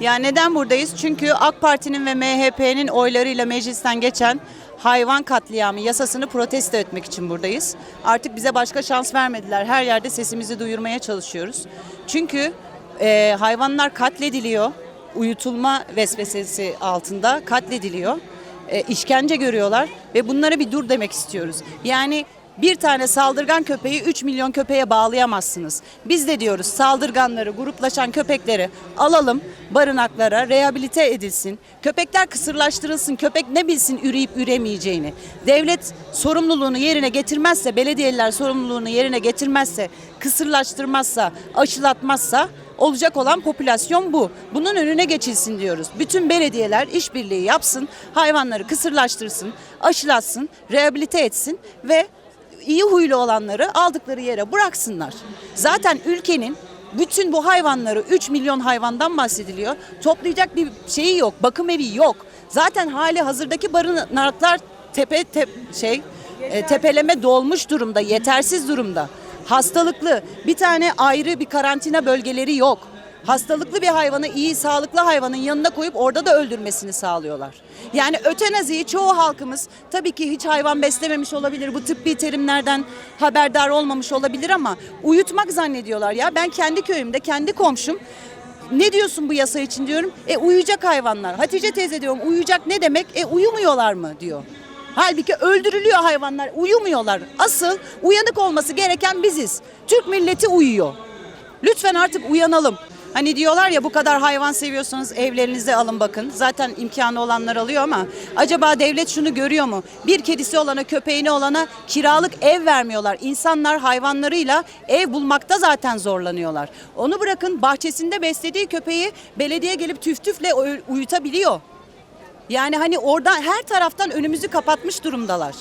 Ya neden buradayız? Çünkü AK Parti'nin ve MHP'nin oylarıyla meclisten geçen hayvan katliamı yasasını protesto etmek için buradayız. Artık bize başka şans vermediler. Her yerde sesimizi duyurmaya çalışıyoruz. Çünkü e, hayvanlar katlediliyor. Uyutulma vesvesesi altında katlediliyor. E, işkence görüyorlar ve bunlara bir dur demek istiyoruz. Yani bir tane saldırgan köpeği 3 milyon köpeğe bağlayamazsınız. Biz de diyoruz saldırganları, gruplaşan köpekleri alalım, barınaklara rehabilite edilsin. Köpekler kısırlaştırılsın. Köpek ne bilsin üreyip üremeyeceğini. Devlet sorumluluğunu yerine getirmezse, belediyeler sorumluluğunu yerine getirmezse, kısırlaştırmazsa, aşılatmazsa olacak olan popülasyon bu. Bunun önüne geçilsin diyoruz. Bütün belediyeler işbirliği yapsın, hayvanları kısırlaştırsın, aşılatsın, rehabilite etsin ve iyi huylu olanları aldıkları yere bıraksınlar. Zaten ülkenin bütün bu hayvanları 3 milyon hayvandan bahsediliyor. Toplayacak bir şeyi yok, bakım evi yok. Zaten hali hazırdaki barınaklar tepe tep, şey e, tepeleme dolmuş durumda, yetersiz durumda. Hastalıklı, bir tane ayrı bir karantina bölgeleri yok. Hastalıklı bir hayvanı iyi, sağlıklı hayvanın yanına koyup orada da öldürmesini sağlıyorlar. Yani ötenaziyi çoğu halkımız tabii ki hiç hayvan beslememiş olabilir. Bu tıbbi terimlerden haberdar olmamış olabilir ama uyutmak zannediyorlar ya. Ben kendi köyümde, kendi komşum ne diyorsun bu yasa için diyorum. E uyuyacak hayvanlar. Hatice teyze diyorum uyuyacak ne demek? E uyumuyorlar mı diyor. Halbuki öldürülüyor hayvanlar, uyumuyorlar. Asıl uyanık olması gereken biziz. Türk milleti uyuyor. Lütfen artık uyanalım. Hani diyorlar ya bu kadar hayvan seviyorsanız evlerinize alın bakın. Zaten imkanı olanlar alıyor ama acaba devlet şunu görüyor mu? Bir kedisi olana, köpeğine olana kiralık ev vermiyorlar. İnsanlar hayvanlarıyla ev bulmakta zaten zorlanıyorlar. Onu bırakın bahçesinde beslediği köpeği belediye gelip tüf tüfle uy- uyutabiliyor. Yani hani orada her taraftan önümüzü kapatmış durumdalar.